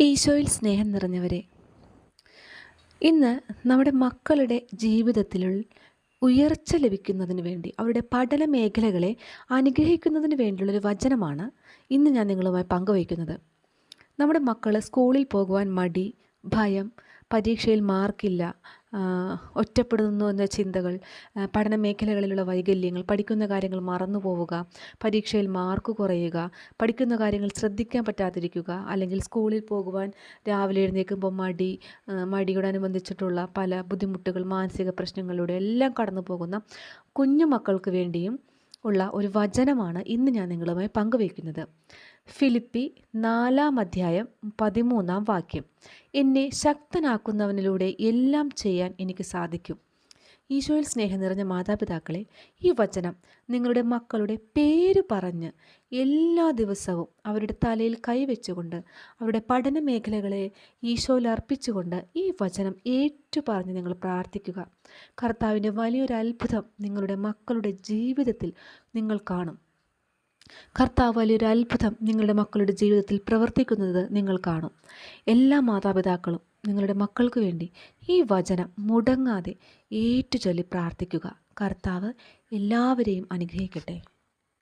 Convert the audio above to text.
ഈശോയിൽ സ്നേഹം നിറഞ്ഞവരെ ഇന്ന് നമ്മുടെ മക്കളുടെ ജീവിതത്തിൽ ഉയർച്ച ലഭിക്കുന്നതിന് വേണ്ടി അവരുടെ പഠന മേഖലകളെ അനുഗ്രഹിക്കുന്നതിന് വേണ്ടിയുള്ളൊരു വചനമാണ് ഇന്ന് ഞാൻ നിങ്ങളുമായി പങ്കുവയ്ക്കുന്നത്. നമ്മുടെ മക്കൾ സ്കൂളിൽ പോകുവാൻ മടി ഭയം പരീക്ഷയിൽ മാർക്കില്ല ഒറ്റപ്പെടുന്നു എന്ന ചിന്തകൾ പഠന മേഖലകളിലുള്ള വൈകല്യങ്ങൾ പഠിക്കുന്ന കാര്യങ്ങൾ മറന്നു പോവുക പരീക്ഷയിൽ മാർക്ക് കുറയുക പഠിക്കുന്ന കാര്യങ്ങൾ ശ്രദ്ധിക്കാൻ പറ്റാതിരിക്കുക അല്ലെങ്കിൽ സ്കൂളിൽ പോകുവാൻ രാവിലെ എഴുന്നേൽക്കുമ്പോൾ മടി മടിയോടനുബന്ധിച്ചിട്ടുള്ള പല ബുദ്ധിമുട്ടുകൾ മാനസിക പ്രശ്നങ്ങളിലൂടെ എല്ലാം കടന്നു പോകുന്ന കുഞ്ഞു മക്കൾക്ക് വേണ്ടിയും ഉള്ള ഒരു വചനമാണ് ഇന്ന് ഞാൻ നിങ്ങളുമായി പങ്കുവയ്ക്കുന്നത്. ഫിലിപ്പി നാലാം അധ്യായം പതിമൂന്നാം വാക്യം. എന്നെ ശക്തനാക്കുന്നവനിലൂടെ എല്ലാം ചെയ്യാൻ എനിക്ക് സാധിക്കും. ഈശോയിൽ സ്നേഹം നിറഞ്ഞ മാതാപിതാക്കളെ ഈ വചനം നിങ്ങളുടെ മക്കളുടെ പേര് പറഞ്ഞ് എല്ലാ ദിവസവും അവരുടെ തലയിൽ കൈവച്ചുകൊണ്ട് അവരുടെ പഠന മേഖലകളെ ഈശോയിൽ അർപ്പിച്ചുകൊണ്ട് ഈ വചനം ഏറ്റു പറഞ്ഞ് നിങ്ങൾ പ്രാർത്ഥിക്കുക. കർത്താവിന്റെ വലിയൊരു അത്ഭുതം നിങ്ങളുടെ മക്കളുടെ ജീവിതത്തിൽ നിങ്ങൾ കാണും. കർത്താവ് വലിയൊരു അത്ഭുതം നിങ്ങളുടെ മക്കളുടെ ജീവിതത്തിൽ പ്രവർത്തിക്കുന്നത് നിങ്ങൾ കാണും. എല്ലാ മാതാപിതാക്കളും നിങ്ങളുടെ മക്കൾക്ക് വേണ്ടി ഈ വചനം മുടങ്ങാതെ ഏറ്റുചൊല്ലി പ്രാർത്ഥിക്കുക. കർത്താവ് എല്ലാവരെയും അനുഗ്രഹിക്കട്ടെ.